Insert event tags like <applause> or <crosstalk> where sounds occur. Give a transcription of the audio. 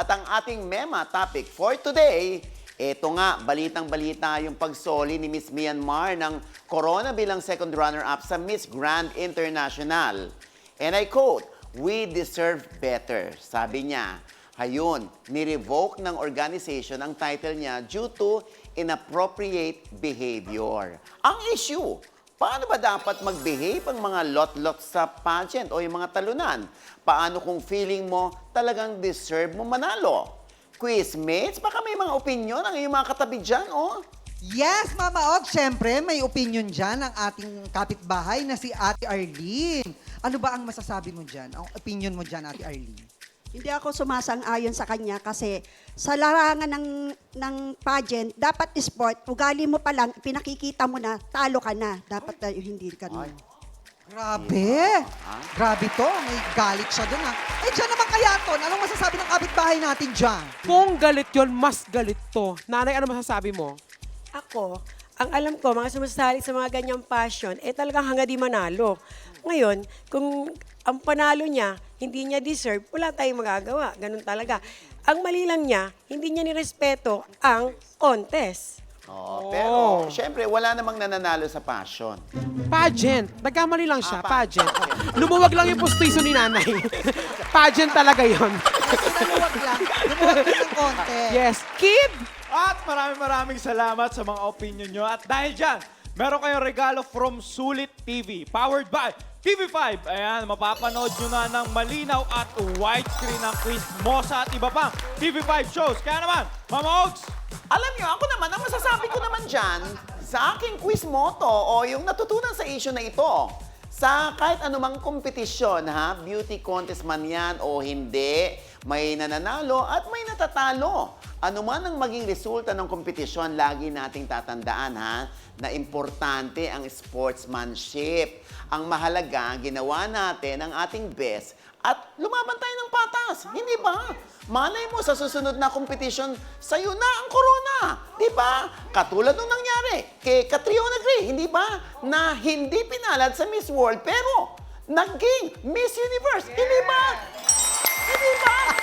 At ang ating mema topic for today, eto nga, balitang-balita yung pagsoli ni Miss Myanmar ng Corona bilang second runner-up sa Miss Grand International. And I quote, We deserve better, sabi niya. Hayun, ni-revoke ng organization ang title niya due to inappropriate behavior. Ang issue, paano ba dapat mag-behave ang mga lot-lot sa pageant o yung mga talunan? Paano kung feeling mo talagang deserve mo manalo? Quizmates, baka may mga opinion ang iyong mga katabi dyan, oh? Yes, Mama Og, syempre may opinion dyan ang ating kapitbahay na si Ate Arlene. Ano ba ang masasabi mo dyan? Ang opinion mo dyan, Ate Arlene? Hindi ako sumasang-ayon sa kanya kasi sa larangan ng, ng pageant, dapat sport, ugali mo pa lang, pinakikita mo na, talo ka na. Dapat na hindi ka na. Ay. Grabe! Grabe to, may galit siya dun ha. Eh, dyan naman kaya to, anong masasabi ng kapitbahay natin dyan? Kung galit yon mas galit to. Nanay, ano masasabi mo? Ako, ang alam ko, mga sumasali sa mga ganyang passion, eh talagang hanga di manalo. Ngayon, kung ang panalo niya, hindi niya deserve, wala tayong magagawa. Ganun talaga. Ang mali lang niya, hindi niya nirespeto ang contest. Oh, pero, syempre, wala namang nananalo sa passion. Pageant. Nagkamali lang siya. Ah, pa- pageant. Lumuwag lang yung pustiso ni nanay. <laughs> pageant talaga yon. Lumuwag lang, lumuwag lang ng konti. Yes. Kid! Maraming maraming salamat sa mga opinion nyo. At dahil dyan, meron kayong regalo from Sulit TV. Powered by TV5. Ayan, mapapanood nyo na ng malinaw at widescreen ng quiz Mosa at iba pang TV5 shows. Kaya naman, Mama Ogs, Alam niyo, ako naman, ang masasabi ko naman dyan, sa aking quiz motto o yung natutunan sa issue na ito, sa kahit anumang kompetisyon, ha, beauty contest man yan o hindi, may nananalo at may natatalo. Ano man ang maging resulta ng kompetisyon, lagi nating tatandaan ha, na importante ang sportsmanship. Ang mahalaga, ginawa natin ang ating best at lumaban tayo ng patas. Hindi ba? Malay mo sa susunod na kompetisyon, sa'yo na ang corona. Di ba? Katulad nung nangyari kay Catriona Gray, hindi ba? Na hindi pinalad sa Miss World pero naging Miss Universe. Hindi ba? Hindi ba?